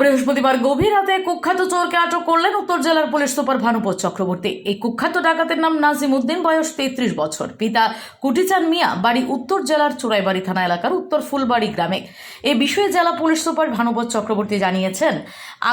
বৃহস্পতিবার গভীর রাতে কুখ্যাত চোরকে আটক করলেন উত্তর জেলার পুলিশ সুপার ভানুপত চক্রবর্তী। এই কুখ্যাত ডাকাতের নাম নাজিম উদ্দিন, বয়স তেত্রিশ বছর। পিতা কুটিচান মিয়া, বাড়ি উত্তর জেলার চুরাইবাড়ি থানা এলাকার উত্তর ফুলবাড়ি গ্রামে। এ বিষয়ে জেলা পুলিশ সুপার ভানুপত চক্রবর্তী জানিয়েছেন,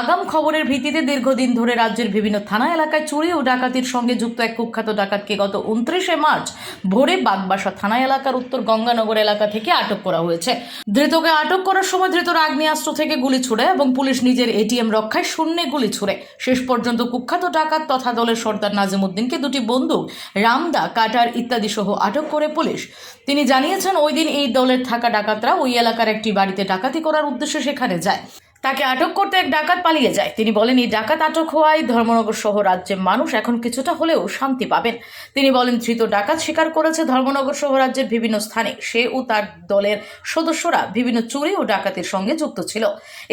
আগাম খবরের ভিত্তিতে দীর্ঘদিন ধরে রাজ্যের বিভিন্ন থানা এলাকায় চুরি ও ডাকাতির সঙ্গে যুক্ত এক কুখ্যাত ডাকাতকে গত উনত্রিশে মার্চ ভোরে বাগবাসা থানা এলাকার উত্তর গঙ্গানগর এলাকা থেকে আটক করা হয়েছে। ধৃতকে আটক করার সময় ধৃতর আগ্নেয়াস্ত্র থেকে গুলি ছুড়ে এবং পুলিশ নিজের এটিএম রক্ষায় শূন্যে গুলি ছুড়ে। শেষ পর্যন্ত কুখ্যাত ডাকাত তথা দলের সর্দার নাজিমুদ্দিনকে দুটি বন্দুক, রামদা, কাটার ইত্যাদি সহ আটক করে পুলিশ। তিনি জানিয়েছেন, ওই দিন এই দলের থাকা ডাকাতরা ওই এলাকার একটি বাড়িতে ডাকাতি করার উদ্দেশ্যে সেখানে যায়। তাকে আটক করতে এক ডাকাত পালিয়ে যায়। তিনি বলেন, এই ডাকাত আটক হওয়ায় ধর্মনগর সহ রাজ্যের মানুষ এখন কিছুটা হলেও শান্তি পাবেন। তিনি বলেন, ধৃত ডাকাত স্বীকার করেছে ধর্মনগর সহ রাজ্যের বিভিন্ন স্থানে। সে ও তার দলের সদস্যরা বিভিন্ন চুরি ও ডাকাতির সঙ্গে যুক্ত ছিল।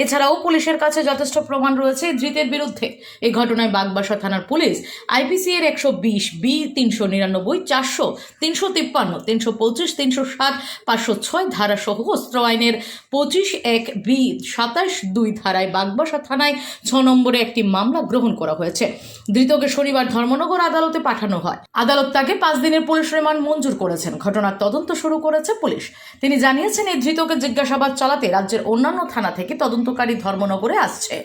এছাড়াও পুলিশের কাছে যথেষ্ট প্রমাণ রয়েছে ধৃতের বিরুদ্ধে। এই ঘটনায় বাগবাসা থানার পুলিশ আইপিসি এর একশো বিশ, বি তিনশো নিরানব্বই, চারশো তিনশো তিপ্পান্ন, তিনশো পঁচিশ, তিনশো সাত, পাঁচশো ছয় ধারাসহ অস্ত্র আইনের পঁচিশ এক, বি সাতাশ দুই ধারায় বাগবাসা থানায় ছ নম্বরে একটি মামলা গ্রহণ করা হয়েছে। ধৃতকে শনিবার ধর্মনগর আদালতে পাঠানো হয়। আদালত তাকে পাঁচ দিনের পুলিশ রিমান্ড মঞ্জুর করেছেন। ঘটনার তদন্ত শুরু করেছে পুলিশ। তিনি জানিয়েছেন, এই ধৃতকে জিজ্ঞাসাবাদ চালাতে রাজ্যের অন্যান্য থানা থেকে তদন্তকারী ধর্মনগরে আসছে।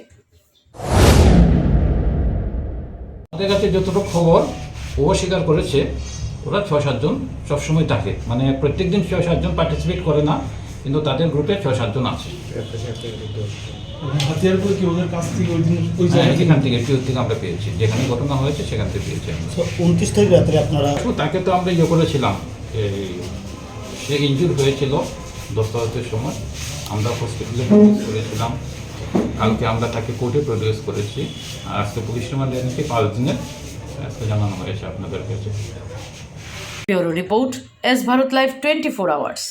আমাদের কাছে যতটুকু খবর, ও স্বীকার করেছে, ওরা ছয় সাতজন সবসময় থাকে। মানে প্রত্যেক দিন সাতজন পার্টিসিপেট করে না। কিন্তু তাদের গ্রুপে ছয় সাতজন আছে হাতিয়ার করে কি ওদের কাছ থেকে ওই দিন ওই হ্যাঁ, থেকে? এখান থেকে আমরা পেয়েছি। যেখানে ঘটনা হয়েছে সেখান থেকে পেয়েছি আমরা। উনত্রিশ তারিখ রাত্রে আপনারা তাকে তো আমরা ইয়ে করেছিলাম এই সে ইনজুর হয়েছিল সময়। আমরা হসপিটালে প্রডিউস করেছিলাম। কালকে আমরা তাকে কোর্টে প্রডিউস করেছি। আর আজকে পুলিশ রিমান্ড এনেছি পাঁচ দিনের। আজকে জানানো হয়েছে আপনাদের কাছে। Bureau report S Bharat live twenty four hours.